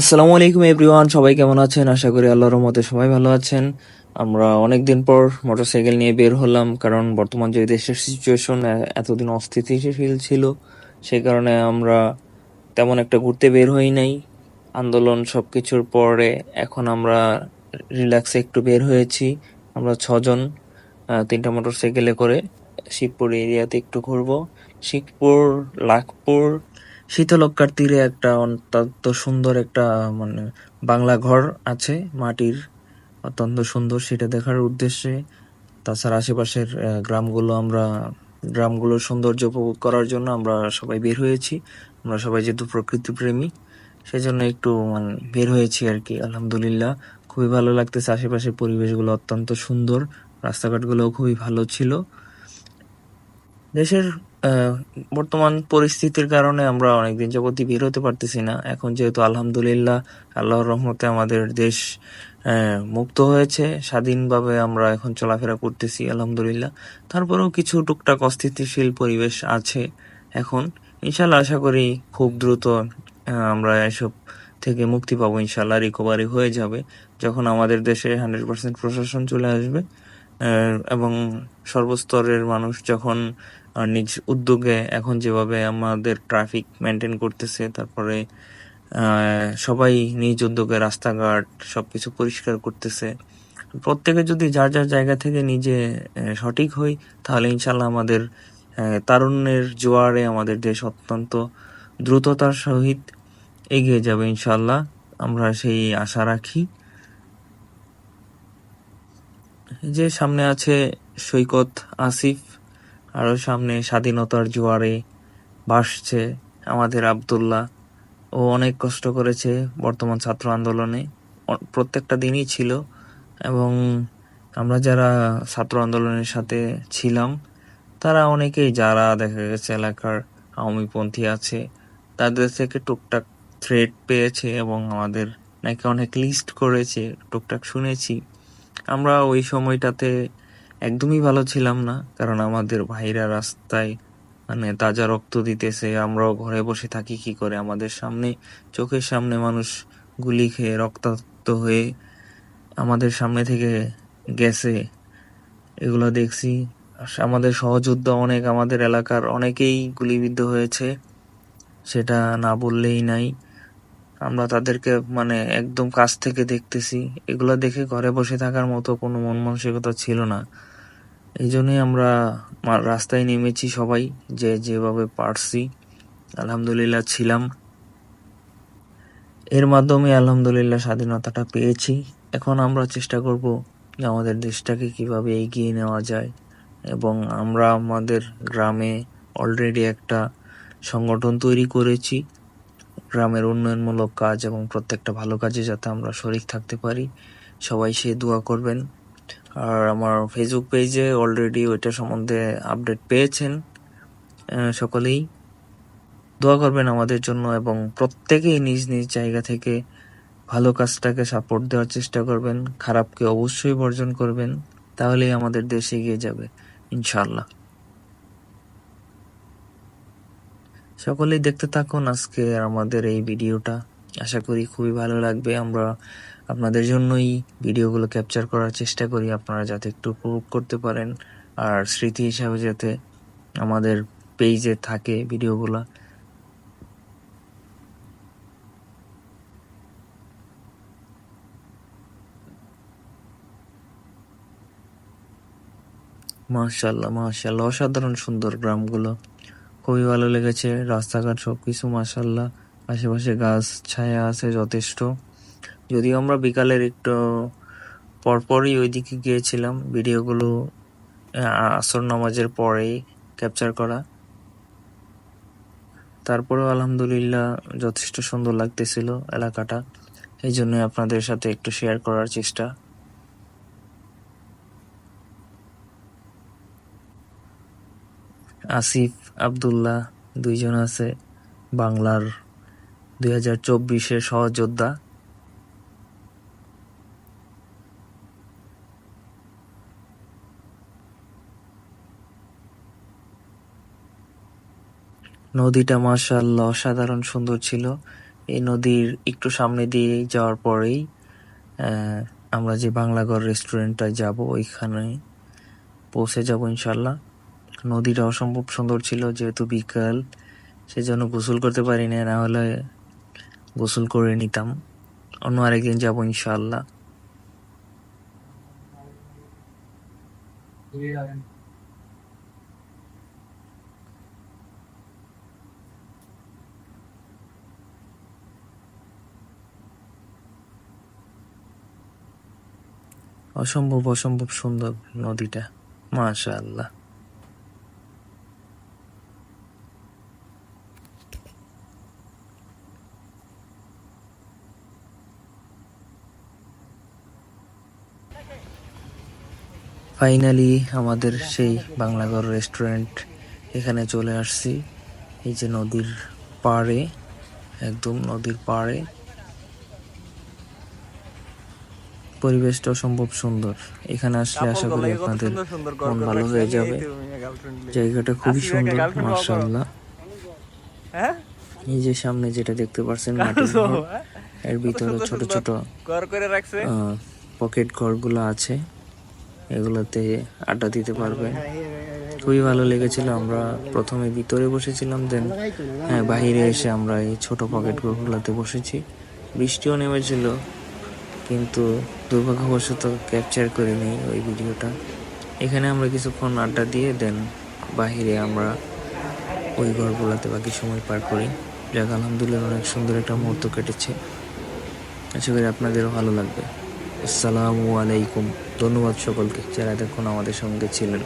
আসসালামু আলাইকুম এভরিওয়ান, সবাই কেমন আছেন? আশা করি আল্লাহর রহমতে সবাই ভালো আছেন। আমরা অনেকদিন পর মোটরসাইকেল নিয়ে বের হলাম, কারণ বর্তমান যে দেশের সিচুয়েশন এতদিন অস্থিতিশীল ছিল সেই কারণে আমরা তেমন একটা ঘুরতে বের হই নাই। আন্দোলন সব কিছুর পরে এখন আমরা রিল্যাক্সে একটু বের হয়েছি। আমরা ছজন তিনটা মোটরসাইকেলে করে শিবপুর এরিয়াতে একটু ঘুরবো। শিবপুর, লাখপুর শীতলক্ষ্যার তীরে একটা অত্যন্ত সুন্দর একটা মানে বাংলা ঘর আছে, মাটির, অত্যন্ত সুন্দর সেটা দেখার উদ্দেশ্যে। তাছাড়া আশেপাশের গ্রামগুলো আমরা, গ্রামগুলোর সৌন্দর্য উপভোগ করার জন্য আমরা সবাই বের হয়েছি। আমরা সবাই যেহেতু প্রকৃতি প্রেমী সেজন্য একটু মানে বের হয়েছি আর কি, আলহামদুলিল্লাহ। খুবই ভালো লাগতেছে, আশেপাশের পরিবেশগুলো অত্যন্ত সুন্দর, রাস্তাঘাটগুলোও খুবই ভালো ছিল। দেশের বর্তমান পরিস্থিতির কারণে আমরা অনেকদিন যাবতই বের হতে পারতেছি না। এখন যেহেতু আলহামদুলিল্লাহ আল্লাহর রহমতে আমাদের দেশ মুক্ত হয়েছে, স্বাধীনভাবে আমরা এখন চলাফেরা করতেছি আলহামদুলিল্লাহ। তারপরেও কিছু টুকটাক অস্থিতিশীল পরিবেশ আছে এখন। ইনশাল্লাহ আশা করি খুব দ্রুত আমরা এসব থেকে মুক্তি পাবো ইনশাল্লাহ রিকভারি হয়ে যাবে। যখন আমাদের দেশে হান্ড্রেড পার্সেন্ট প্রশাসন চলে আসবে এবং সর্বস্তরের মানুষ যখন আহ, নিজ উদ্যোগে এখন যেভাবে আমাদের ট্রাফিক মেনটেন করতেছে তারপরে সবাই নিজ উদ্যোগে রাস্তাঘাট সবকিছু পরিষ্কার করতেছে। প্রত্যেকে যদি যার যার জায়গা থেকে নিজে সঠিক হই তাহলে ইনশাল্লাহ আমাদের তারুণ্যের জোয়ারে আমাদের দেশ অত্যন্ত দ্রুততার সহিত এগিয়ে যাবে ইনশাল্লাহ আমরা সেই আশা রাখি। যে সামনে আছে সৈকত আসিফ। আরও সামনে স্বাধীনতার জোয়ারে ভাসছে আমাদের আব্দুল্লাহ। ও অনেক কষ্ট করেছে বর্তমান ছাত্র আন্দোলনে। প্রত্যেকটা দিনই ছিল এবং আমরা যারা ছাত্র আন্দোলনের সাথে ছিলাম, তারা অনেকেই যারা দেখা গেছে এলাকার আওয়ামীপন্থী আছে, তাদের থেকে টুকটাক থ্রেট পেয়েছে এবং আমাদের নাকি অনেক লিস্ট করেছে, টুকটাক শুনেছি। আমরা ওই সময়টাতে একদমই ভালো ছিলাম না, কারণ আমাদের ভাইরা রাস্তায় মানে তাজা রক্ত দিতেছে, আমরাও ঘরে বসে থাকি কি করে? আমাদের সামনে, চোখের সামনে মানুষ গুলি খেয়ে রক্তাক্ত হয়ে আমাদের সামনে থেকে গেছে। এগুলো দেখছি। আমাদের সহযোদ্ধা অনেক, আমাদের এলাকার অনেকেই গুলিবিদ্ধ হয়েছে, সেটা না বললেই নাই। আমরা তাদেরকে মানে একদম কাছ থেকে দেখতেছি। এগুলো দেখে ঘরে বসে থাকার মতো কোনো মন মানসিকতা ছিল না। এই জন্যই আমরা রাস্তায় নেমেছি সবাই, যে যেভাবে পারছি। আলহামদুলিল্লাহ ছিলাম। এর মাধ্যমে আলহামদুলিল্লাহ স্বাধীনতাটা পেয়েছি। এখন আমরা চেষ্টা করব যে আমাদের দেশটাকে কীভাবে এগিয়ে নেওয়া যায়। এবং আমরা আমাদের গ্রামে অলরেডি একটা সংগঠন তৈরি করেছি। গ্রামের উন্নয়নমূলক কাজ এবং প্রত্যেকটা ভালো কাজে যাতে আমরা শরিক থাকতে পারি। সবাই সে দোয়া করবেন। আর আমার ফেসবুক পেজে অলরেডি ওইটা সম্বন্ধে আপডেট পেয়েছেন সকলেই। দোয়া করবেন আমাদের জন্য এবং প্রত্যেকেই নিজ নিজ জায়গা থেকে ভালো কাজটাকে সাপোর্ট দেওয়ার চেষ্টা করবেন, খারাপকে অবশ্যই বর্জন করবেন, তাহলেই আমাদের দেশ এগিয়ে যাবে ইনশাল্লাহ সকলেই দেখতে থাকুন আজকে আমাদের এই ভিডিওটা। আশা করি খুবই ভালো লাগবে। আমরা আপনাদের জন্যই ভিডিওগুলো ক্যাপচার করার চেষ্টা করি, আপনারা যাতে একটু উপভোগ করতে পারেন। আর স্মৃতি হিসাবে যাতে আমাদের পেজে থাকে ভিডিওগুলো। মাশাল্লাহ মাশাল্লাহ অসাধারণ সুন্দর গ্রামগুলো। খুবই ভালো লেগেছে, রাস্তাঘাট সবকিছু মাশাল্লাহ আশেপাশে গাছ, ছায়া আছে যথেষ্ট। যদিও আমরা বিকালের একটু পরপরই ওইদিকে গিয়েছিলাম, ভিডিওগুলো আসর নামাজের পরেই ক্যাপচার করা। তারপরেও আলহামদুলিল্লাহ যথেষ্ট সুন্দর লাগতেছিল এলাকাটা। এই জন্য আপনাদের সাথে একটু শেয়ার করার চেষ্টা। আসিফ, আব্দুল্লাহ, দুইজন আছে বাংলার দুই হাজার চব্বিশের সহযোদ্ধা। নদীটা মাশাআল্লাহ অসাধারণ সুন্দর ছিল। এই নদীর একটু সামনে দিয়ে যাওয়ার পরেই আমরা যে বাংলাগড় রেস্টুরেন্টটায় যাব, ওইখানে পৌঁছে যাব ইনশাল্লাহ নদীটা অসম্ভব সুন্দর ছিল, যেহেতু বিকাল, সেজন্য গোসল করতে পারি না হলে গোসল করে নিতাম। অন্য আরেকদিন যাব ইনশাল্লাহ অসম্ভব অসম্ভব সুন্দর নদীটা। মাশাআল্লাহ। ফাইনালি আমাদের সেই বাংলাগড় রেস্টুরেন্ট এখানে চলে আসছি। এই যে নদীর পাড়ে একদম নদীর পাড়ে। পরিবেশটা সম্ভব সুন্দর। এখানে আসলে আশা করি আপনাদের মন ভালো হয়ে যাবে। জায়গাটা খুবই সুন্দর মার্শাল্লাহ হ্যাঁ? এই যে সামনে যেটা দেখতে পাচ্ছেন এর ভিতরে ছোট ছোট পকেট ঘরগুলো আছে। এগুলোতে আড্ডা দিতে পারবেন খুবই ভালো লেগেছিল, আমরা প্রথমে ভিতরে বসেছিলাম দেন হ্যাঁ বাইরে এসে আমরা এই ছোট পকেট ঘরগুলোতে বসেছি। বৃষ্টিও নেমেছিল, কিন্তু দুর্ভাগ্যবশত ক্যাপচার করে নেই ওই ভিডিওটা। এখানে আমরা কিছুক্ষণ আড্ডা দিয়ে দেন বাহিরে আমরা ওই ঘরগুলোতে বাকি সময় পার করি। যাক, আলহামদুলিল্লাহ অনেক সুন্দর একটা মুহূর্ত কেটেছে। আশা করি আপনাদেরও ভালো লাগবে। আসসালামু আলাইকুম। ধন্যবাদ সকলকে যারা এতক্ষণ আমাদের সঙ্গে ছিলেন।